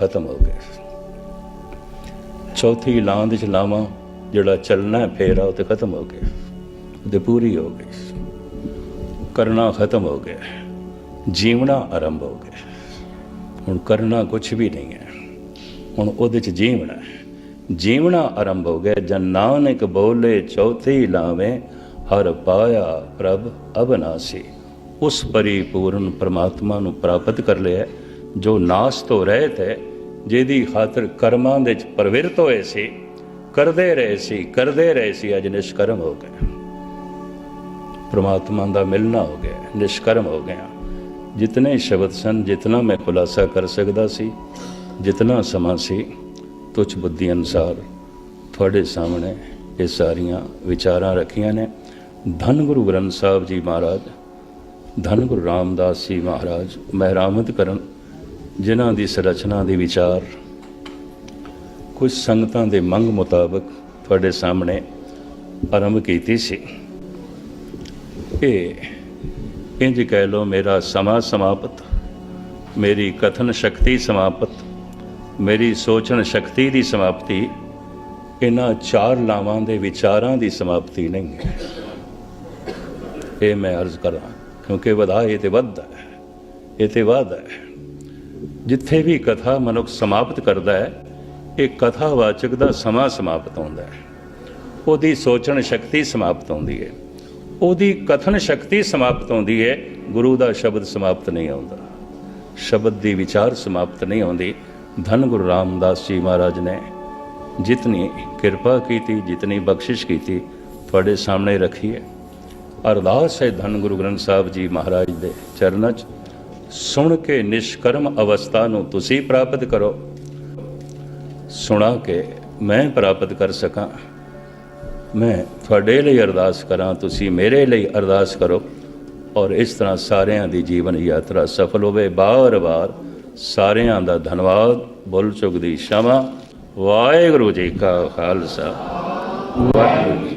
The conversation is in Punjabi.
ਖਤਮ ਹੋ ਗਏ। ਚੌਥੀ ਲਾਂਦ ਚ ਲਾਵਾਂ, ਜਿਹੜਾ ਚੱਲਣਾ ਫੇਰਾ, ਉਹ ਤੇ ਖਤਮ ਹੋ ਗਿਆ ਉਹ ਪੂਰੀ ਹੋ ਗਈ। ਕਰਨਾ ਖਤਮ ਹੋ ਗਿਆ। ਜੀਵਣਾ ਆਰੰਭ ਹੋ ਗਿਆ। ਹੁਣ ਕਰਨਾ ਕੁਝ ਵੀ ਨਹੀਂ ਹੈ। ਹੁਣ ਉਹਦੇ ਚ ਜੀਵਣਾ ਜੀਵਣਾ ਆਰੰਭ ਹੋ ਗਿਆ ਜਨ ਨਾਨਕ ਬੋਲੇ ਚੌਥੀ ਲਾਵੇਂ, ਹਰ ਪਾਇਆ ਪ੍ਰਭ ਅਬਨਾਸੀ। ਉਸ ਪਰਿਪੂਰਨ ਪ੍ਰਮਾਤਮਾ ਨੂੰ ਪ੍ਰਾਪਤ ਕਰ ਲਿਆ। ਜੋ ਨਾਸ ਤੋਂ ਰਹਿਤ ਹੈ, ਜਿਹਦੀ ਖਾਤਰ ਕਰਮਾਂ ਦੇ ਵਿੱਚ ਪ੍ਰਵਿਰਤ ਹੋਏ ਸੀ, ਕਰਦੇ ਰਹੇ ਸੀ, ਕਰਦੇ ਰਹੇ ਸੀ, ਅੱਜ ਨਿਸ਼ਕਰਮ ਹੋ ਗਏ। ਪ੍ਰਮਾਤਮਾ ਦਾ ਮਿਲਣਾ ਹੋ ਗਿਆ, ਨਿਸ਼ਕਰਮ ਹੋ ਗਿਆ। ਜਿਤਨੇ ਸ਼ਬਦ ਸਨ, ਜਿਤਨਾ ਮੈਂ ਖੁਲਾਸਾ ਕਰ ਸਕਦਾ ਸੀ, ਜਿਤਨਾ ਸਮਾਂ ਸੀ, ਤੁਛ ਬੁੱਧੀ ਅਨਸਾਰ ਤੁਹਾਡੇ ਸਾਹਮਣੇ ਇਹ ਸਾਰੀਆਂ ਵਿਚਾਰਾਂ ਰੱਖੀਆਂ ਨੇ। ਧੰਨ ਗੁਰੂ ਗ੍ਰੰਥ ਸਾਹਿਬ ਜੀ ਮਹਾਰਾਜ, ਧੰਨ ਗੁਰੂ ਰਾਮਦਾਸ ਜੀ ਮਹਾਰਾਜ ਮਹਿਰਾਮਤ ਕਰਨ ਜਿਨ੍ਹਾਂ ਦੀ ਸੰਰਚਨਾ ਦੇ ਵਿਚਾਰ, ਕੁਝ ਸੰਗਤਾਂ ਦੇ ਮੰਗ ਮੁਤਾਬਕ ਤੁਹਾਡੇ ਸਾਹਮਣੇ ਆਰੰਭ ਕੀਤੀ ਸੀ। ਇਹ ਇੰਜ ਕਹਿ ਲੋ ਮੇਰਾ ਸਮਾਂ ਸਮਾਪਤ, ਮੇਰੀ ਕਥਨ ਸ਼ਕਤੀ ਸਮਾਪਤ, ਮੇਰੀ ਸੋਚਣ ਸ਼ਕਤੀ ਦੀ ਸਮਾਪਤੀ ਇਹਨਾਂ ਚਾਰ ਲਾਵਾਂ ਦੇ ਵਿਚਾਰਾਂ ਦੀ ਸਮਾਪਤੀ ਨਹੀਂ ਹੈ। ਇਹ ਮੈਂ ਅਰਜ਼ ਕਰਾਂ, ਕਿਉਂਕਿ ਵਧਾ ਇਹ ਤੇ ਵੱਧ ਹੈ, ਇਹ ਤੇ ਵੱਧ ਹੈ। ਜਿੱਥੇ ਵੀ ਕਥਾ ਮਨੁੱਖ ਸਮਾਪਤ ਕਰਦਾ ਹੈ, ਇਹ ਕਥਾਵਾਚਕ ਦਾ ਸਮਾਂ ਸਮਾਪਤ ਹੁੰਦਾ ਹੈ। ਉਹਦੀ ਸੋਚਣ ਸ਼ਕਤੀ ਸਮਾਪਤ ਹੁੰਦੀ ਹੈ। ਉਹਦੀ ਕਥਨ ਸ਼ਕਤੀ ਸਮਾਪਤ ਹੁੰਦੀ ਹੈ। ਗੁਰੂ ਦਾ ਸ਼ਬਦ ਸਮਾਪਤ ਨਹੀਂ ਆਉਂਦਾ ਸ਼ਬਦ ਦੀ ਵਿਚਾਰ ਸਮਾਪਤ ਨਹੀਂ ਆਉਂਦੀ ਧੰਨ ਗੁਰੂ ਰਾਮਦਾਸ ਜੀ ਮਹਾਰਾਜ ਨੇ ਜਿਤਨੀ ਕਿਰਪਾ ਕੀਤੀ, ਜਿਤਨੀ ਬਖਸ਼ਿਸ਼ ਕੀਤੀ, ਤੁਹਾਡੇ ਸਾਹਮਣੇ ਰੱਖੀ ਹੈ। ਅਰਦਾਸ ਹੈ ਧੰਨ ਗੁਰੂ ਗ੍ਰੰਥ ਸਾਹਿਬ ਜੀ ਮਹਾਰਾਜ ਦੇ ਚਰਨਾਂ 'ਚ। ਸੁਣ ਕੇ ਨਿਸ਼ਕਰਮ ਅਵਸਥਾ ਨੂੰ ਤੁਸੀਂ ਪ੍ਰਾਪਤ ਕਰੋ। ਸੁਣਾ ਕੇ ਮੈਂ ਪ੍ਰਾਪਤ ਕਰ ਸਕਾਂ। ਮੈਂ ਤੁਹਾਡੇ ਲਈ ਅਰਦਾਸ ਕਰਾਂ, ਤੁਸੀਂ ਮੇਰੇ ਲਈ ਅਰਦਾਸ ਕਰੋ ਔਰ ਇਸ ਤਰ੍ਹਾਂ ਸਾਰਿਆਂ ਦੀ ਜੀਵਨ ਯਾਤਰਾ ਸਫਲ ਹੋਵੇ। ਬਾਰ-ਬਾਰ ਸਾਰਿਆਂ ਦਾ ਧੰਨਵਾਦ। ਬੁੱਲ ਚੁੱਕ ਦੀ ਸ਼ਮਾ। ਵਾਹਿਗੁਰੂ ਜੀ ਕਾ ਖਾਲਸਾ। ਵਾਹਿਗੁਰੂ ਜੀ